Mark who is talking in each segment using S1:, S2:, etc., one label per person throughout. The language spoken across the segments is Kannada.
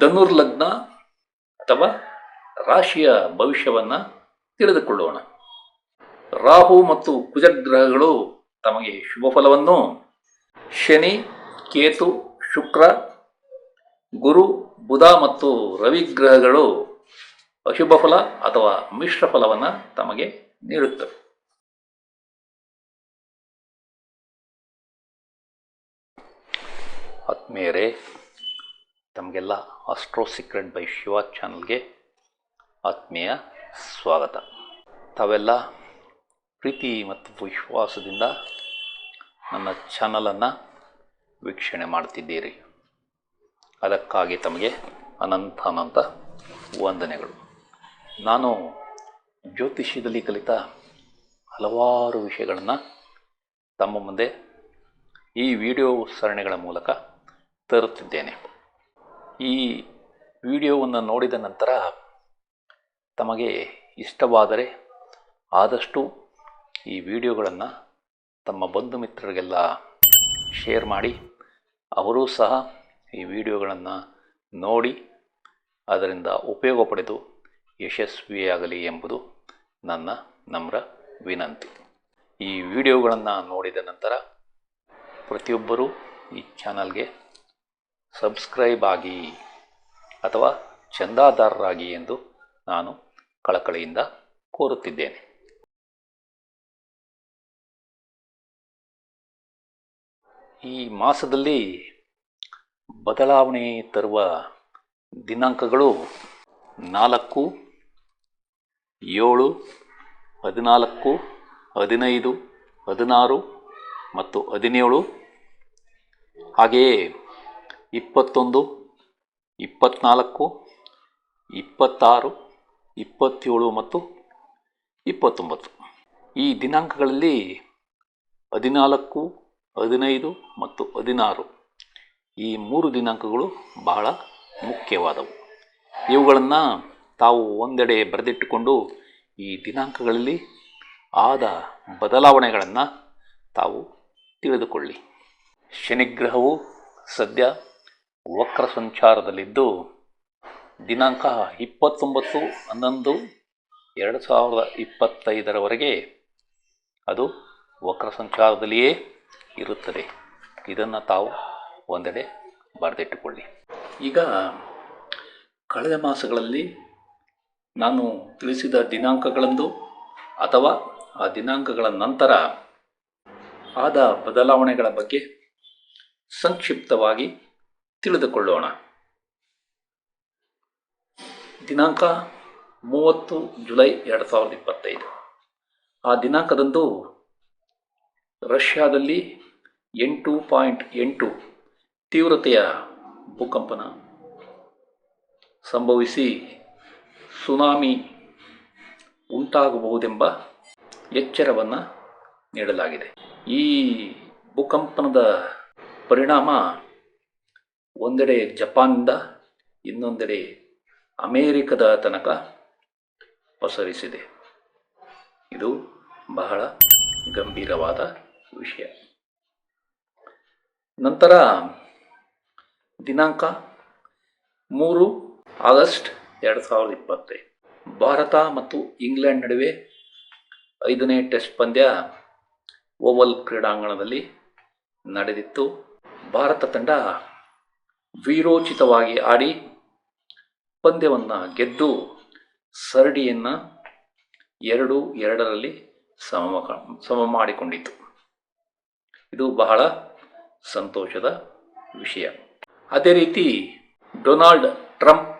S1: ಧನುರ್ಲಗ್ನ ಅಥವಾ ರಾಶಿಯ ಭವಿಷ್ಯವನ್ನು ತಿಳಿದುಕೊಳ್ಳೋಣ. ರಾಹು ಮತ್ತು ಕುಜಗ್ರಹಗಳು ತಮಗೆ ಶುಭ ಫಲವನ್ನು ಶನಿ, ಕೇತು, ಶುಕ್ರ, ಗುರು, ಬುಧ ಮತ್ತು ರವಿ ಗ್ರಹಗಳು ಅಶುಭ ಫಲ ಅಥವಾ ಮಿಶ್ರ ಫಲವನ್ನು ತಮಗೆ ನೀಡುತ್ತವೆ. ಆತ್ಮೀಯರೇ ತಮಗೆಲ್ಲ ಅಸ್ಟ್ರೋ ಸೀಕ್ರೆಟ್ ಬೈ ಶಿವ ಚಾನಲ್ಗೆ ಆತ್ಮೀಯ ಸ್ವಾಗತ. ತಾವೆಲ್ಲ ಪ್ರೀತಿ ಮತ್ತು ವಿಶ್ವಾಸದಿಂದ ನನ್ನ ಚಾನಲನ್ನು ವೀಕ್ಷಣೆ ಮಾಡ್ತಿದ್ದೀರಿ. ಅದಕ್ಕಾಗಿ ತಮಗೆ ಅನಂತ ಅನಂತ ವಂದನೆಗಳು. ನಾನು ಜ್ಯೋತಿಷ್ಯದಲ್ಲಿ ಕಲಿತ ಹಲವಾರು ವಿಷಯಗಳನ್ನು ತಮ್ಮ ಮುಂದೆ ಈ ವಿಡಿಯೋ ಸರಣಿಗಳ ಮೂಲಕ ತರುತ್ತಿದ್ದೇನೆ. ಈ ವಿಡಿಯೋವನ್ನು ನೋಡಿದ ನಂತರ ತಮಗೆ ಇಷ್ಟವಾದರೆ ಆದಷ್ಟು ಈ ವಿಡಿಯೋಗಳನ್ನು ತಮ್ಮ ಬಂಧು ಮಿತ್ರರಿಗೆಲ್ಲ ಶೇರ್ ಮಾಡಿ, ಅವರೂ ಸಹ ಈ ವಿಡಿಯೋಗಳನ್ನು ನೋಡಿ, ಅದರಿಂದ ಉಪಯೋಗ ಪಡೆದು ಯಶಸ್ವಿಯಾಗಲಿ ಎಂಬುದು ನನ್ನ ನಮ್ರ ವಿನಂತಿ. ಈ ವಿಡಿಯೋಗಳನ್ನು ನೋಡಿದ ನಂತರ ಪ್ರತಿಯೊಬ್ಬರೂ ಈ ಚಾನಲ್ಗೆ ಸಬ್ಸ್ಕ್ರೈಬ್ ಆಗಿ ಅಥವಾ ಚಂದಾದಾರರಾಗಿ ಎಂದು ನಾನು ಕಳಕಳಿಯಿಂದ ಕೋರುತ್ತಿದ್ದೇನೆ. ಈ ಮಾಸದಲ್ಲಿ ಬದಲಾವಣೆ ತರುವ ದಿನಾಂಕಗಳು ನಾಲ್ಕು, ಏಳು, ಹದಿನಾಲ್ಕು, ಹದಿನೈದು, ಹದಿನಾರು ಮತ್ತು ಹದಿನೇಳು. ಹಾಗೆಯೇ ಇಪ್ಪತ್ತೊಂದು ಇಪ್ಪತ್ತ್ನಾಲ್ಕು ಇಪ್ಪತ್ತಾರು, ಇಪ್ಪತ್ತೇಳು ಮತ್ತು ಇಪ್ಪತ್ತೊಂಬತ್ತು. ಈ ದಿನಾಂಕಗಳಲ್ಲಿ ಹದಿನಾಲ್ಕು, ಹದಿನೈದು ಮತ್ತು ಹದಿನಾರು. ಈ ಮೂರು ದಿನಾಂಕಗಳು ಬಹಳ ಮುಖ್ಯವಾದವು. ಇವುಗಳನ್ನು ತಾವು ಒಂದೆಡೆ ಬರೆದಿಟ್ಟುಕೊಂಡು ಈ ದಿನಾಂಕಗಳಲ್ಲಿ ಆದ ಬದಲಾವಣೆಗಳನ್ನು ತಾವು ತಿಳಿದುಕೊಳ್ಳಿ. ಶನಿಗ್ರಹವು ಸದ್ಯ ವಕ್ರ ಸಂಚಾರದಲ್ಲಿದ್ದು ದಿನಾಂಕ ಇಪ್ಪತ್ತೊಂಬತ್ತು ಹನ್ನೊಂದು ಎರಡು ಸಾವಿರದ ಇಪ್ಪತ್ತೈದರವರೆಗೆ ಅದು ವಕ್ರ ಸಂಚಾರದಲ್ಲಿಯೇ ಇರುತ್ತದೆ. ಇದನ್ನು ತಾವು ಒಂದೆಡೆ ಬರೆದಿಟ್ಟುಕೊಳ್ಳಿ. ಈಗ ಕಳೆದ ಮಾಸಗಳಲ್ಲಿ ನಾನು ತಿಳಿಸಿದ ದಿನಾಂಕಗಳಂದು ಅಥವಾ ಆ ದಿನಾಂಕಗಳ ನಂತರ ಆದ ಬದಲಾವಣೆಗಳ ಬಗ್ಗೆ ಸಂಕ್ಷಿಪ್ತವಾಗಿ ತಿಳಿದುಕೊಳ್ಳೋಣ. ದಿನಾಂಕ ಮೂವತ್ತು ಜುಲೈ ಎರಡು ಸಾವಿರದ ಇಪ್ಪತ್ತೈದು. ಆ ದಿನಾಂಕದಂದು ರಷ್ಯಾದಲ್ಲಿ ಎಂಟು ಪಾಯಿಂಟ್ ಎಂಟು ತೀವ್ರತೆಯ ಭೂಕಂಪನ ಸಂಭವಿಸಿ ಸುನಾಮಿ ಉಂಟಾಗಬಹುದೆಂಬ ಎಚ್ಚರವನ್ನು ನೀಡಲಾಗಿದೆ. ಈ ಭೂಕಂಪನದ ಪರಿಣಾಮ ಒಂದೆಡೆ ಜಪಾನ್ನಿಂದ ಇನ್ನೊಂದೆಡೆ ಅಮೇರಿಕದ ತನಕ ಪಸರಿಸಿದೆ. ಇದು ಬಹಳ ಗಂಭೀರವಾದ ವಿಷಯ. ನಂತರ ದಿನಾಂಕ ಮೂರು ಆಗಸ್ಟ್ ಎರಡು ಸಾವಿರದ ಇಪ್ಪತ್ತೈದು ಭಾರತ ಮತ್ತು ಇಂಗ್ಲೆಂಡ್ ನಡುವೆ ಐದನೇ ಟೆಸ್ಟ್ ಪಂದ್ಯ ಓವಲ್ ಕ್ರೀಡಾಂಗಣದಲ್ಲಿ ನಡೆದಿತ್ತು. ಭಾರತ ತಂಡ ವೀರೋಚಿತವಾಗಿ ಆಡಿ ಪಂದ್ಯವನ್ನು ಗೆದ್ದು ಸರಡಿಯನ್ನು ಎರಡು ಎರಡರಲ್ಲಿ ಸಮ ಸಮ ಮಾಡಿಕೊಂಡಿತು ಇದು ಬಹಳ ಸಂತೋಷದ ವಿಷಯ. ಅದೇ ರೀತಿ ಡೊನಾಲ್ಡ್ ಟ್ರಂಪ್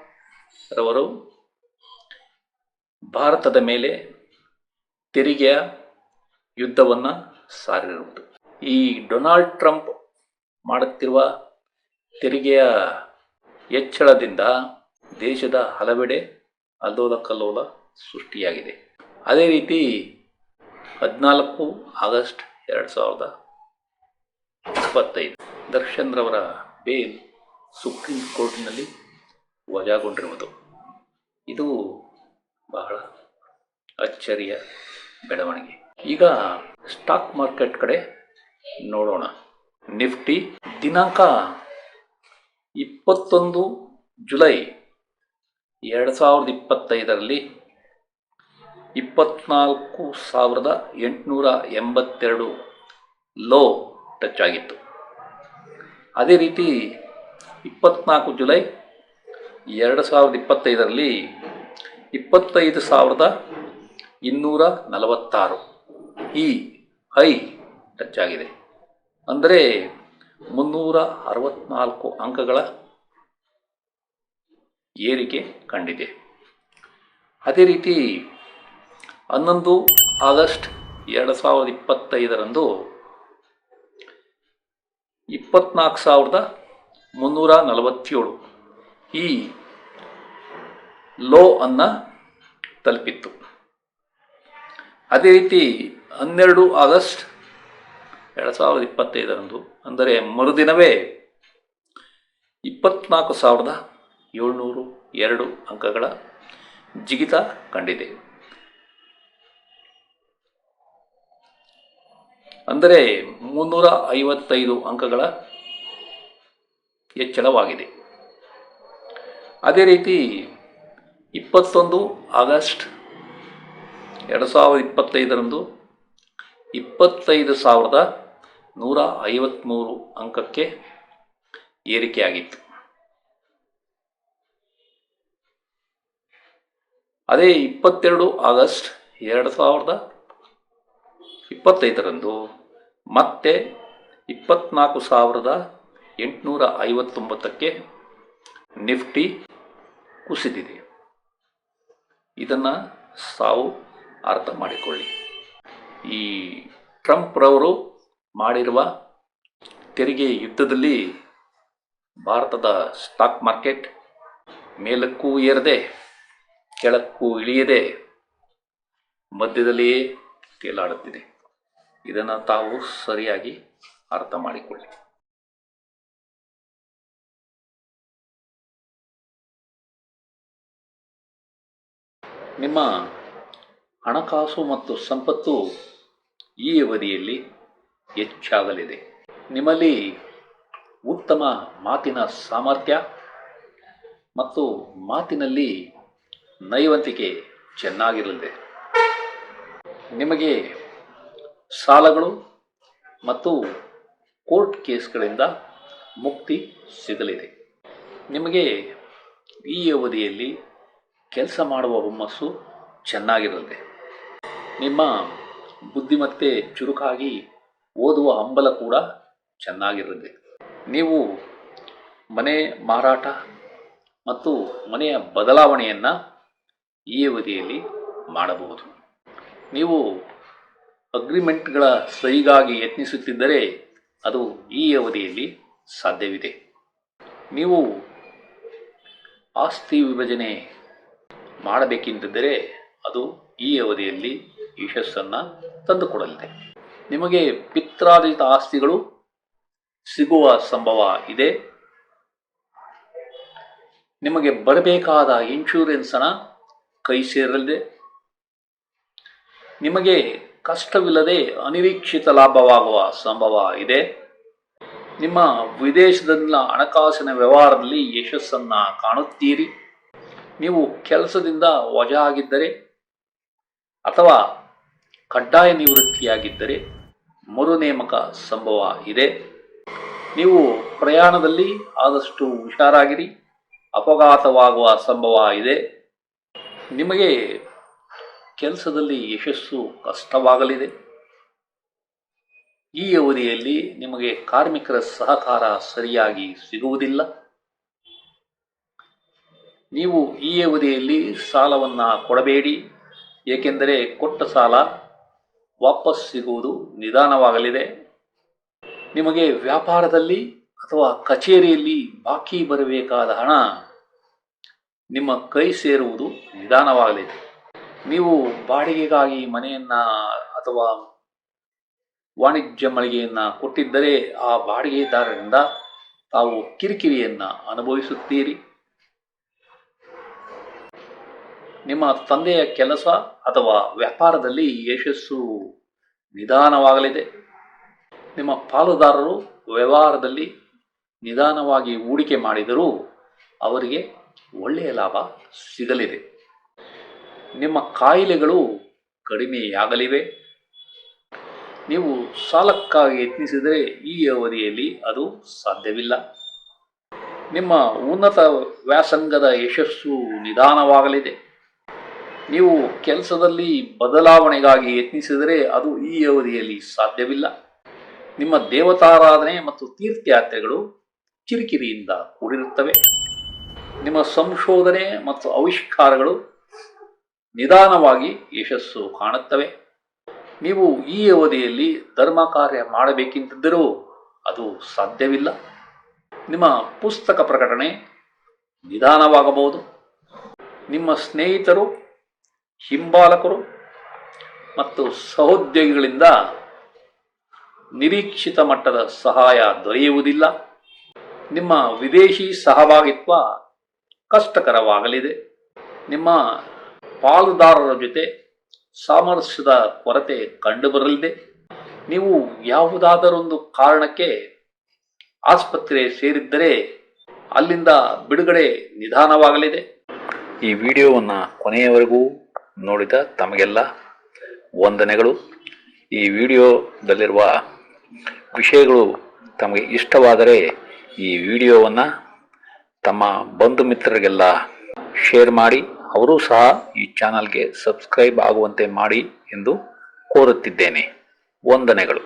S1: ರವರು ಭಾರತದ ಮೇಲೆ ತೆರಿಗೆಯ ಯುದ್ಧವನ್ನು ಸಾರಿರುವುದು. ಈ ಡೊನಾಲ್ಡ್ ಟ್ರಂಪ್ ಮಾಡುತ್ತಿರುವ ತೆರಿಗೆಯ ಹೆಚ್ಚಳದಿಂದ ದೇಶದ ಹಲವೆಡೆ ಅಲ್ಲೋಲ ಕಲ್ಲೋಲ ಸೃಷ್ಟಿಯಾಗಿದೆ. ಅದೇ ರೀತಿ ಹದಿನಾಲ್ಕು ಆಗಸ್ಟ್ ಎರಡು ಸಾವಿರದ ಇಪ್ಪತ್ತೈದು ದರ್ಶನ್ರವರ ಬೇಲ್ ಸುಪ್ರೀಂ ಕೋರ್ಟ್ನಲ್ಲಿ ವಜಾಗೊಂಡಿರುವುದು. ಇದು ಬಹಳ ಅಚ್ಚರಿಯ ಬೆಳವಣಿಗೆ. ಈಗ ಸ್ಟಾಕ್ ಮಾರ್ಕೆಟ್ ಕಡೆ ನೋಡೋಣ. ನಿಫ್ಟಿ ದಿನಾಂಕ ಇಪ್ಪತ್ತೊಂದು ಜುಲೈ ಎರಡು ಸಾವಿರದ ಇಪ್ಪತ್ತೈದರಲ್ಲಿ ಇಪ್ಪತ್ನಾಲ್ಕು ಸಾವಿರದ ಎಂಟುನೂರ ಎಂಬತ್ತೆರಡು ಲೋ ಟಚ್ ಆಗಿತ್ತು. ಅದೇ ರೀತಿ ಇಪ್ಪತ್ನಾಲ್ಕು ಜುಲೈ ಎರಡು ಸಾವಿರದ ಇಪ್ಪತ್ತೈದರಲ್ಲಿ ಇಪ್ಪತ್ತೈದು ಸಾವಿರದ ಇನ್ನೂರ ನಲವತ್ತಾರು ಈ ಹೈ ಟಚ್ ಆಗಿದೆ. ಅಂದರೆ ಮುನ್ನೂರ ಅರವತ್ನಾಲ್ಕು ಅಂಕಗಳ ಏರಿಕೆ ಕಂಡಿದೆ. ಅದೇ ರೀತಿ ಹನ್ನೊಂದು ಆಗಸ್ಟ್ ಎರಡು ಸಾವಿರದ ಇಪ್ಪತ್ತೈದರಂದು ಇಪ್ಪತ್ನಾಲ್ಕು ಸಾವಿರದ ಮುನ್ನೂರ ನಲವತ್ತೇಳು ಈ ಲೋ ಅನ್ನು ತಲುಪಿತ್ತು. ಅದೇ ರೀತಿ ಹನ್ನೆರಡು ಆಗಸ್ಟ್ ಎರಡು ಸಾವಿರದ ಇಪ್ಪತ್ತೈದರಂದು, ಅಂದರೆ ಮರುದಿನವೇ ಇಪ್ಪತ್ನಾಲ್ಕು ಸಾವಿರದ ಏಳ್ನೂರು ಎರಡು ಅಂಕಗಳ ಜಿಗಿತ ಕಂಡಿದೆ. ಅಂದರೆ ಮುನ್ನೂರ ಐವತ್ತೈದು ಅಂಕಗಳ ಹೆಚ್ಚಳವಾಗಿದೆ. ಅದೇ ರೀತಿ ಇಪ್ಪತ್ತೊಂದು ಆಗಸ್ಟ್ ಎರಡು ಸಾವಿರದ ಇಪ್ಪತ್ತೈದರಂದು ಇಪ್ಪತ್ತೈದು ಸಾವಿರದ ನೂರ ಐವತ್ತ್ಮೂರು ಅಂಕಕ್ಕೆ ಏರಿಕೆಯಾಗಿತ್ತು. ಅದೇ ಇಪ್ಪತ್ತೆರಡು ಆಗಸ್ಟ್ ಎರಡು ಸಾವಿರದ ಇಪ್ಪತ್ತೈದರಂದು ಮತ್ತೆ ಇಪ್ಪತ್ನಾಲ್ಕು ಸಾವಿರದ ಎಂಟುನೂರ ಐವತ್ತೊಂಬತ್ತಕ್ಕೆ ನಿಫ್ಟಿ ಕುಸಿದಿದೆ. ಇದನ್ನು ಸಾವು ಅರ್ಥ ಮಾಡಿಕೊಳ್ಳಿ. ಈ ಟ್ರಂಪ್ರವರು ಮಾಡಿರುವ ತೆರಿಗೆ ಯುದ್ಧದಲ್ಲಿ ಭಾರತದ ಸ್ಟಾಕ್ ಮಾರ್ಕೆಟ್ ಮೇಲಕ್ಕೂ ಏರದೆ, ಕೆಳಕ್ಕೂ ಇಳಿಯದೆ ಮಧ್ಯದಲ್ಲಿಯೇ ತೇಲಾಡುತ್ತಿದೆ. ಇದನ್ನು ತಾವು ಸರಿಯಾಗಿ ಅರ್ಥ ಮಾಡಿಕೊಳ್ಳಿ. ನಿಮ್ಮ ಹಣಕಾಸು ಮತ್ತು ಸಂಪತ್ತು ಈ ಅವಧಿಯಲ್ಲಿ ಹೆಚ್ಚಾಗಲಿದೆ. ನಿಮ್ಮಲ್ಲಿ ಉತ್ತಮ ಮಾತಿನ ಸಾಮರ್ಥ್ಯ ಮತ್ತು ಮಾತಿನಲ್ಲಿ ನೈವಂತಿಕೆ ಚೆನ್ನಾಗಿರಲಿದೆ. ನಿಮಗೆ ಸಾಲಗಳು ಮತ್ತು ಕೋರ್ಟ್ ಕೇಸ್ಗಳಿಂದ ಮುಕ್ತಿ ಸಿಗಲಿದೆ. ನಿಮಗೆ ಈ ಅವಧಿಯಲ್ಲಿ ಕೆಲಸ ಮಾಡುವ ಹುಮ್ಮಸ್ಸು ಚೆನ್ನಾಗಿರಲಿದೆ. ನಿಮ್ಮ ಬುದ್ಧಿಮತ್ತೆ ಚುರುಕಾಗಿ ಓದುವ ಹಂಬಲ ಕೂಡ ಚೆನ್ನಾಗಿರಲಿದೆ ನೀವು ಮನೆ ಮಾರಾಟ ಮತ್ತು ಮನೆಯ ಬದಲಾವಣೆಯನ್ನು ಈ ಅವಧಿಯಲ್ಲಿ ಮಾಡಬಹುದು. ನೀವು ಅಗ್ರಿಮೆಂಟ್ಗಳ ಸಹಿಗಾಗಿ ಯತ್ನಿಸುತ್ತಿದ್ದರೆ ಅದು ಈ ಅವಧಿಯಲ್ಲಿ ಸಾಧ್ಯವಿದೆ. ನೀವು ಆಸ್ತಿ ವಿಭಜನೆ ಮಾಡಬೇಕೆಂದಿದ್ದರೆ ಅದು ಈ ಅವಧಿಯಲ್ಲಿ ಯಶಸ್ಸನ್ನು ತಂದುಕೊಡಲಿದೆ. ನಿಮಗೆ ಪಿತ್ರಾರ್ಜಿತ ಆಸ್ತಿಗಳು ಸಿಗುವ ಸಂಭವ ಇದೆ. ನಿಮಗೆ ಬರಬೇಕಾದ ಇನ್ಶೂರೆನ್ಸ್ ಹಣ ಕೈ ಸೇರಲಿದೆ. ನಿಮಗೆ ಕಷ್ಟವಿಲ್ಲದೆ ಅನಿರೀಕ್ಷಿತ ಲಾಭವಾಗುವ ಸಂಭವ ಇದೆ. ನಿಮ್ಮ ವಿದೇಶದಲ್ಲಿನ ಹಣಕಾಸಿನ ವ್ಯವಹಾರದಲ್ಲಿ ಯಶಸ್ಸನ್ನು ಕಾಣುತ್ತೀರಿ. ನೀವು ಕೆಲಸದಿಂದ ವಜಾ ಆಗಿದ್ದರೆ ಅಥವಾ ಕಡ್ಡಾಯ ನಿವೃತ್ತಿಯಾಗಿದ್ದರೆ ಮರು ನೇಮಕ ಸಂಭವ ಇದೆ. ನೀವು ಪ್ರಯಾಣದಲ್ಲಿ ಆದಷ್ಟು ಹುಷಾರಾಗಿರಿ. ಅಪಘಾತವಾಗುವ ಸಂಭವ ಇದೆ. ನಿಮಗೆ ಕೆಲಸದಲ್ಲಿ ಯಶಸ್ಸು ಕಷ್ಟವಾಗಲಿದೆ. ಈ ಅವಧಿಯಲ್ಲಿ ನಿಮಗೆ ಕಾರ್ಮಿಕರ ಸಹಕಾರ ಸರಿಯಾಗಿ ಸಿಗುವುದಿಲ್ಲ. ನೀವು ಈ ಅವಧಿಯಲ್ಲಿ ಸಾಲವನ್ನು ಕೊಡಬೇಡಿ. ಏಕೆಂದರೆ ಕೊಟ್ಟ ಸಾಲ ವಾಪಸ್ ಸಿಗುವುದು ನಿಧಾನವಾಗಲಿದೆ. ನಿಮಗೆ ವ್ಯಾಪಾರದಲ್ಲಿ ಅಥವಾ ಕಚೇರಿಯಲ್ಲಿ ಬಾಕಿ ಬರಬೇಕಾದ ಹಣ ನಿಮ್ಮ ಕೈ ಸೇರುವುದು ನಿಧಾನವಾಗಲಿದೆ. ನೀವು ಬಾಡಿಗೆಗಾಗಿ ಮನೆಯನ್ನು ಅಥವಾ ವಾಣಿಜ್ಯ ಮಳಿಗೆಯನ್ನು ಕೊಟ್ಟಿದ್ದರೆ ಆ ಬಾಡಿಗೆದಾರರಿಂದ ತಾವು ಕಿರಿಕಿರಿಯನ್ನು ಅನುಭವಿಸುತ್ತೀರಿ. ನಿಮ್ಮ ತಂದೆಯ ಕೆಲಸ ಅಥವಾ ವ್ಯಾಪಾರದಲ್ಲಿ ಯಶಸ್ಸು ನಿಧಾನವಾಗಲಿದೆ. ನಿಮ್ಮ ಪಾಲುದಾರರು ವ್ಯವಹಾರದಲ್ಲಿ ನಿಧಾನವಾಗಿ ಹೂಡಿಕೆ ಮಾಡಿದರೂ ಅವರಿಗೆ ಒಳ್ಳೆಯ ಲಾಭ ಸಿಗಲಿದೆ. ನಿಮ್ಮ ಕಾಯಿಲೆಗಳು ಕಡಿಮೆಯಾಗಲಿವೆ. ನೀವು ಸಾಲಕ್ಕಾಗಿ ಯತ್ನಿಸಿದರೆ ಈ ಅವಧಿಯಲ್ಲಿ ಅದು ಸಾಧ್ಯವಿಲ್ಲ. ನಿಮ್ಮ ಉನ್ನತ ವ್ಯಾಸಂಗದ ಯಶಸ್ಸು ನಿಧಾನವಾಗಲಿದೆ. ನೀವು ಕೆಲಸದಲ್ಲಿ ಬದಲಾವಣೆಗಾಗಿ ಯತ್ನಿಸಿದರೆ ಅದು ಈ ಅವಧಿಯಲ್ಲಿ ಸಾಧ್ಯವಿಲ್ಲ. ನಿಮ್ಮ ದೇವತಾರಾಧನೆ ಮತ್ತು ತೀರ್ಥಯಾತ್ರೆಗಳು ಕಿರಿಕಿರಿಯಿಂದ ಕೂಡಿರುತ್ತವೆ. ನಿಮ್ಮ ಸಂಶೋಧನೆ ಮತ್ತು ಆವಿಷ್ಕಾರಗಳು ನಿಧಾನವಾಗಿ ಯಶಸ್ಸು ಕಾಣುತ್ತವೆ. ನೀವು ಈ ಅವಧಿಯಲ್ಲಿ ಧರ್ಮ ಕಾರ್ಯ ಮಾಡಬೇಕೆಂದಿದ್ದರೂ ಅದು ಸಾಧ್ಯವಿಲ್ಲ. ನಿಮ್ಮ ಪುಸ್ತಕ ಪ್ರಕಟಣೆ ನಿಧಾನವಾಗಬಹುದು. ನಿಮ್ಮ ಸ್ನೇಹಿತರು ಹಿಂಬಾಲಕರು ಮತ್ತು ಸಹೋದ್ಯೋಗಿಗಳಿಂದ ನಿರೀಕ್ಷಿತ ಮಟ್ಟದ ಸಹಾಯ ದೊರೆಯುವುದಿಲ್ಲ. ನಿಮ್ಮ ವಿದೇಶಿ ಸಹಭಾಗಿತ್ವ ಕಷ್ಟಕರವಾಗಲಿದೆ. ನಿಮ್ಮ ಪಾಲುದಾರರ ಜೊತೆ ಸಾಮರಸ್ಯದ ಕೊರತೆ ಕಂಡುಬರಲಿದೆ. ನೀವು ಯಾವುದಾದರೊಂದು ಕಾರಣಕ್ಕೆ ಆಸ್ಪತ್ರೆ ಸೇರಿದ್ದರೆ ಅಲ್ಲಿಂದ ಬಿಡುಗಡೆ ನಿಧಾನವಾಗಲಿದೆ. ಈ ವಿಡಿಯೋವನ್ನು ಕೊನೆಯವರೆಗೂ ನೋಡಿದ ತಮಗೆಲ್ಲ ವಂದನೆಗಳು. ಈ ವಿಡಿಯೋದಲ್ಲಿರುವ ವಿಷಯಗಳು ತಮಗೆ ಇಷ್ಟವಾದರೆ ಈ ವಿಡಿಯೋವನ್ನು ತಮ್ಮ ಬಂಧು ಮಿತ್ರರಿಗೆಲ್ಲ ಶೇರ್ ಮಾಡಿ, ಅವರೂ ಸಹ ಈ ಚಾನಲ್ಗೆ ಸಬ್ಸ್ಕ್ರೈಬ್ ಆಗುವಂತೆ ಮಾಡಿ ಎಂದು ಕೋರುತ್ತಿದ್ದೇನೆ. ವಂದನೆಗಳು.